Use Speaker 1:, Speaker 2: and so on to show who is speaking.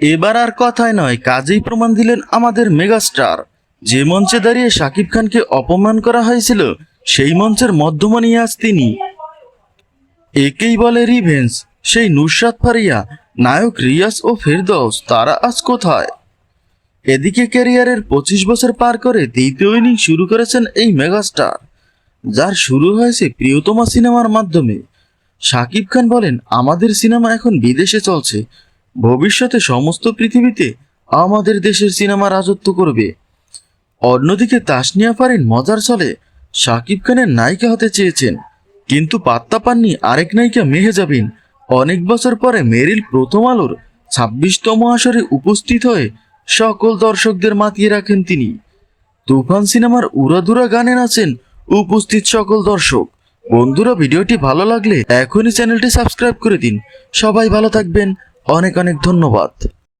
Speaker 1: এবার আর কথায় নয়, কাজেই প্রমাণ দিলেন আমাদের মেগাস্টার। যে মঞ্চে দাঁড়িয়ে শাকিব খানকে অপমান করা হয়েছিল, সেই মঞ্চের মধ্যমণি আজ তিনি। একেই বলে রিভেন্স সেই নুসরাত ফারিয়া, নায়ক রিয়াজ ও ফেরদৌস, তারা আজ কোথায়? এদিকে ক্যারিয়ারের পঁচিশ বছর পার করে দ্বিতীয় ইনিংস শুরু করেছেন এই মেগাস্টার, যার শুরু হয়েছে প্রিয়তমা সিনেমার মাধ্যমে। শাকিব খান বলেন, আমাদের সিনেমা এখন বিদেশে চলছে ভবিষ্যতে সমস্ত পৃথিবীতে আমাদের দেশের সিনেমা রাজত্ব করবে। অন্যদিকে তাসনিয়া পারেন মজার চলে শাকিব খানের নায়িকা হতে চেয়েছেন। কিন্তু পাত্তা পাননি আরেক নায়িকা মেহে যাবেন অনেক বছর পরে মেরিল প্রথম আলোর ছাব্বিশতম আসরে উপস্থিত হয়ে সকল দর্শকদের মাতিয়ে রাখেন তিনি। তুফান সিনেমার উড়াধুরা গানে নাচেন উপস্থিত সকল দর্শক। বন্ধুরা, ভিডিওটি ভালো লাগলে এখনই চ্যানেলটি সাবস্ক্রাইব করে দিন। সবাই ভালো থাকবেন। অনেক অনেক ধন্যবাদ।